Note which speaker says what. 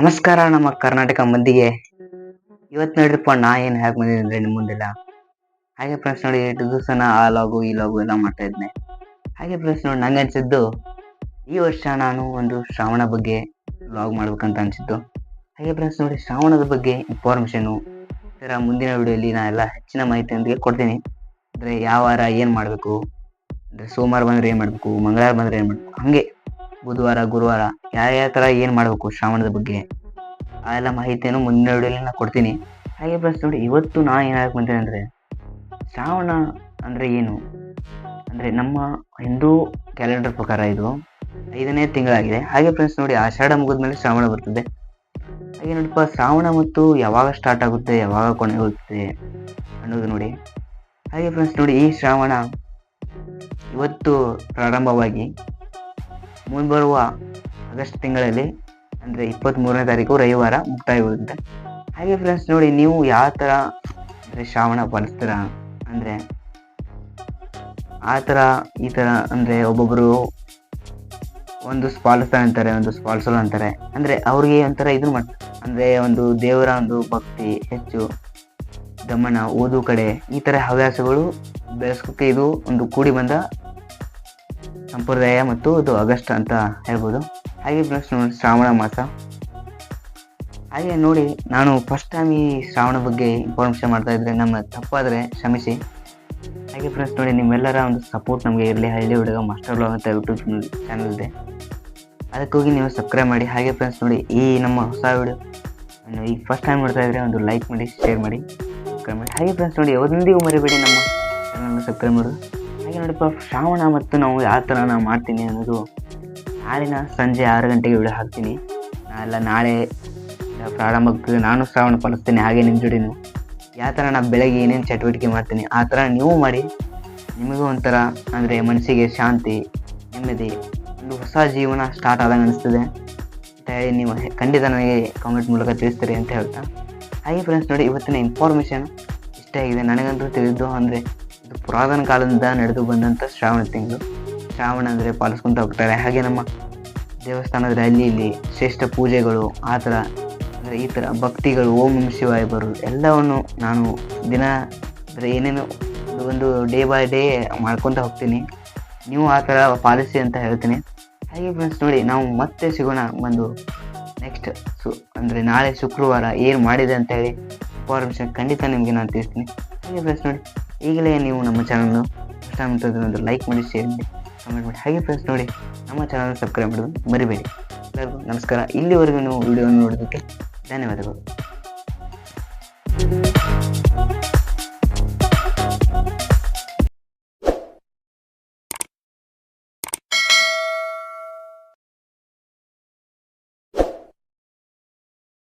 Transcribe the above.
Speaker 1: ನಮಸ್ಕಾರ ನಮ್ಮ ಕರ್ನಾಟಕ ಮಂದಿಗೆ. ಇವತ್ತು ನೋಡ್ರಿಪ್ಪ ನಾ ಏನು ಹೇಗೆ ಬಂದಿದ್ದೀನಿ ಅಂದರೆ ನಿಮ್ಮ ಮುಂದೆಲ್ಲ. ಹಾಗೆ ಫ್ರೆಂಡ್ಸ್ ನೋಡಿ ದಿವಸ ಆ ಲಾಗು ಈ ಲಾಗು ಎಲ್ಲ ಮಾಡ್ತಾ ಇದ್ದೆ. ಹಾಗೆ ಫ್ರೆಂಡ್ಸ್ ನೋಡಿ, ನಂಗೆ ಅನಿಸಿದ್ದು, ಈ ವರ್ಷ ನಾನು ಒಂದು ಶ್ರಾವಣ ಬಗ್ಗೆ ಲಾಗ್ ಮಾಡ್ಬೇಕಂತ ಅನಿಸಿದ್ದು. ಹಾಗೆ ಫ್ರೆಂಡ್ಸ್ ನೋಡಿ, ಶ್ರಾವಣದ ಬಗ್ಗೆ ಇನ್ಫಾರ್ಮೇಷನು ಥರ ಮುಂದಿನ ವಿಡಿಯೋಲಿ ನಾ ಎಲ್ಲ ಹೆಚ್ಚಿನ ಮಾಹಿತಿಯೊಂದಿಗೆ ಕೊಡ್ತೀನಿ. ಅಂದರೆ ಯಾವ ವಾರ ಏನು ಮಾಡಬೇಕು, ಅಂದರೆ ಸೋಮವಾರ ಬಂದರೆ ಏನು ಮಾಡಬೇಕು, ಮಂಗಳವಾರ ಬಂದರೆ ಏನು ಮಾಡಬೇಕು, ಹಾಗೆ. ಬುಧವಾರ, ಗುರುವಾರ ಯಾವ ಯಾವ ಥರ ಏನು ಮಾಡಬೇಕು ಶ್ರಾವಣದ ಬಗ್ಗೆ? ಆ ಎಲ್ಲ ಮಾಹಿತಿಯನ್ನು ಮುಂದಿನ ವಿಡಿಯೋಲಿ ನಾನು ಕೊಡ್ತೀನಿ. ಹಾಗೆ ಪ್ಲಸ್ ನೋಡಿ, ಇವತ್ತು ನಾನು ಏನು ಹೇಳಕ್ಕೆ ಬಂತೇನೆ ಅಂದರೆ, ಶ್ರಾವಣ ಅಂದರೆ ಏನು? ಅಂದರೆ ನಮ್ಮ ಹಿಂದೂ ಕ್ಯಾಲೆಂಡರ್ ಪ್ರಕಾರ ಇದು ಐದನೇ ತಿಂಗಳಾಗಿದೆ. ಹಾಗೆ ಫ್ರೆಂಡ್ಸ್ ನೋಡಿ, ಆಷಾಢ ಮುಗಿದ್ಮೇಲೆ ಶ್ರಾವಣ ಬರ್ತದೆ. ಹಾಗೆ ನೋಡಪ್ಪ, ಶ್ರಾವಣ ಮತ್ತು ಯಾವಾಗ ಸ್ಟಾರ್ಟ್ ಆಗುತ್ತೆ, ಯಾವಾಗ ಕೊನೆ ಹೋಗುತ್ತೆ ಅನ್ನೋದು ನೋಡಿ. ಹಾಗೆ ಫ್ರೆಂಡ್ಸ್ ನೋಡಿ, ಈ ಶ್ರಾವಣ ಇವತ್ತು ಪ್ರಾರಂಭವಾಗಿ ಮುಂಬರುವ ಆಗಸ್ಟ್ ತಿಂಗಳಲ್ಲಿ, ಅಂದರೆ ಇಪ್ಪತ್ತ್ಮೂರನೇ ತಾರೀಕು ರವಿವಾರ ಮುಕ್ತಾಯಗೊಳ್ಳುತ್ತೆ ಹಾಗೆ ಫ್ರೆಂಡ್ಸ್ ನೋಡಿ, ನೀವು ಯಾವ ಥರ ಅಂದರೆ ಶ್ರಾವಣ ಪಾಲಿಸ್ತೀರ ಅಂದರೆ ಆ ಥರ ಈ ಥರ ಅಂದರೆ ಒಬ್ಬೊಬ್ಬರು ಒಂದು ಪಾಲಿಸ್ತಾರೆ ಅಂತಾರೆ, ಒಂದು ಸ್ಪಾಲ್ಸಲ್ ಅಂತಾರೆ. ಅಂದರೆ ಅವ್ರಿಗೆ ಒಂಥರ ಇದು ಮಾಡ್ತಾರೆ ಅಂದರೆ ಒಂದು ದೇವರ ಒಂದು ಭಕ್ತಿ ಹೆಚ್ಚು ದಮನ ಓದು ಕಡೆ ಈ ಥರ ಹವ್ಯಾಸಗಳು ಬೆಳೆಸೋಕ್ಕೆ ಇದು ಒಂದು ಕೂಡಿ ಬಂದ ಸಂಪ್ರದಾಯ ಮತ್ತು ಅದು ಆಗಸ್ಟ್ ಅಂತ ಹೇಳ್ಬೋದು. ಹಾಗೆ ಫ್ರೆಂಡ್ಸ್ ನೋಡಿ, ಶ್ರಾವಣ ಮಾಸ. ಹಾಗೆ ನೋಡಿ, ನಾನು ಫಸ್ಟ್ ಟೈಮ್ ಈ ಶ್ರಾವಣ ಬಗ್ಗೆ ಇನ್ಫಾರ್ಮೇಷನ್ ಮಾಡ್ತಾ ಇದ್ರೆ ನಮ್ಮ ತಪ್ಪಾದರೆ ಕ್ಷಮಿಸಿ. ಹಾಗೆ ಫ್ರೆಂಡ್ಸ್ ನೋಡಿ, ನಿಮ್ಮೆಲ್ಲರ ಒಂದು ಸಪೋರ್ಟ್ ನಮಗೆ ಇರಲಿ, ಹಳ್ಳಿ ಹುಡುಗ ಮಾಸ್ಟರ್ ಬ್ಲಾಗ್ ಅಂತ ಯೂಟ್ಯೂಬ್ ಚಾನಲ್ ಇದೆ ಅದಕ್ಕೋಗಿ ನೀವು ಸಬ್ಸ್ಕ್ರೈಬ್ ಮಾಡಿ. ಹಾಗೆ ಫ್ರೆಂಡ್ಸ್ ನೋಡಿ, ಈ ನಮ್ಮ ಹೊಸ ವಿಡಿಯೋ ಈಗ ಫಸ್ಟ್ ಟೈಮ್ ನೋಡ್ತಾ ಇದ್ರೆ ಒಂದು ಲೈಕ್ ಮಾಡಿ ಶೇರ್ ಮಾಡಿ ಸಬ್ಸ್ಕ್ರೈಬ್ ಮಾಡಿ. ಹಾಗೆ ಫ್ರೆಂಡ್ಸ್ ನೋಡಿ ಒಂದಿಗೂ ಮರಿಬೇಡಿ, ನಮ್ಮ ಚಾನಲ್ನ ಸಬ್ಸ್ಕ್ರೈಬ್ ಮಾಡೋದು. ಹಾಗೆ ನೋಡಪ್ಪ, ಶ್ರಾವಣ ಮತ್ತು ನಾವು ಯಾವ ಥರ ನಾವು ಮಾಡ್ತೀನಿ ಅನ್ನೋದು ನಾಳಿನ ಸಂಜೆ ಆರು ಗಂಟೆಗೆ ವಿಡಿಯೋ ಹಾಕ್ತೀನಿ. ನಾವೆಲ್ಲ ನಾಳೆ ಪ್ರಾರಂಭಕ್ಕೆ ನಾನು ಶ್ರಾವಣ ಪಾಲಿಸ್ತೀನಿ, ಹಾಗೆ ನಿಮ್ಮ ಜೋಡಿನೂ. ಯಾವ ಥರ ನಾನು ಬೆಳಗ್ಗೆ ಏನೇನು ಚಟುವಟಿಕೆ ಮಾಡ್ತೀನಿ, ಆ ಥರ ನೀವು ಮಾಡಿ. ನಿಮಗೂ ಒಂಥರ ಅಂದರೆ ಮನಸ್ಸಿಗೆ ಶಾಂತಿ, ನೆಮ್ಮದಿ, ಒಂದು ಹೊಸ ಜೀವನ ಸ್ಟಾರ್ಟ್ ಆದಂಗೆ ಅನಿಸ್ತದೆ. ಅಂತ ಹೇಳಿ ನೀವು ಖಂಡಿತ ನನಗೆ ಕಾಮೆಂಟ್ ಮೂಲಕ ತಿಳಿಸ್ತೀರಿ ಅಂತ ಹೇಳ್ತಾ. ಹಾಗೆ ಫ್ರೆಂಡ್ಸ್ ನೋಡಿ, ಇವತ್ತಿನ ಇನ್ಫಾರ್ಮೇಷನ್ ಇಷ್ಟ ಆಗಿದೆ. ನನಗಂತೂ ತಿಳಿದು ಅಂದರೆ ಪುರಾತನ ಕಾಲದಿಂದ ನಡೆದು ಬಂದಂಥ ಶ್ರಾವಣ ತಿಂಗಳು. ಶ್ರಾವಣ ಅಂದರೆ ಪಾಲಿಸ್ಕೊಂತ ಹೋಗ್ತಾರೆ. ಹಾಗೆ ನಮ್ಮ ದೇವಸ್ಥಾನದಲ್ಲಿ ಅಲ್ಲಿ ಇಲ್ಲಿ ಶ್ರೇಷ್ಠ ಪೂಜೆಗಳು, ಆ ಥರ ಅಂದರೆ ಈ ಥರ ಭಕ್ತಿಗಳು, ಓಂ ನಮ ಶಿವಾಯ ಬರೋದು ಎಲ್ಲವನ್ನು ನಾನು ದಿನ ಅಂದರೆ ಏನೇನು ಒಂದು ಡೇ ಬೈ ಡೇ ಮಾಡ್ಕೊತ ಹೋಗ್ತೀನಿ. ನೀವು ಆ ಥರ ಪಾಲಿಸಿ ಅಂತ ಹೇಳ್ತೀನಿ. ಹಾಗೆ ಫ್ರೆಂಡ್ಸ್ ನೋಡಿ, ನಾವು ಮತ್ತೆ ಸಿಗೋಣ ಒಂದು ನೆಕ್ಸ್ಟ್ ಸು ಅಂದರೆ ನಾಳೆ ಶುಕ್ರವಾರ ಏನು ಮಾಡಿದೆ ಅಂತ ಹೇಳಿ ಇನ್ಫಾರ್ಮೇಷನ್ ಖಂಡಿತ ನಿಮಗೆ ನಾನು ತಿಳಿಸ್ತೀನಿ. ಹಾಗೆ ಫ್ರೆಂಡ್ಸ್ ನೋಡಿ. ಈಗಲೇ ನೀವು ನಮ್ಮ ಚಾನಲ್ನು ಇಷ್ಟ ಒಂದು ಲೈಕ್ ಮಾಡಿ ಶೇರ್ ಮಾಡಿ ಕಮೆಂಟ್ ಮಾಡಿ. ಹಾಗೆ ಫ್ರೆಂಡ್ಸ್ ನೋಡಿ, ನಮ್ಮ ಚಾನಲ್ ಸಬ್ಸ್ಕ್ರೈಬ್ ಮಾಡೋದು ಮರಿಬೇಡಿ. ಎಲ್ಲರಿಗೂ ನಮಸ್ಕಾರ. ಇಲ್ಲಿವರೆಗೂ ನೀವು ವಿಡಿಯೋ ನೋಡೋದಕ್ಕೆ ಧನ್ಯವಾದಗಳು.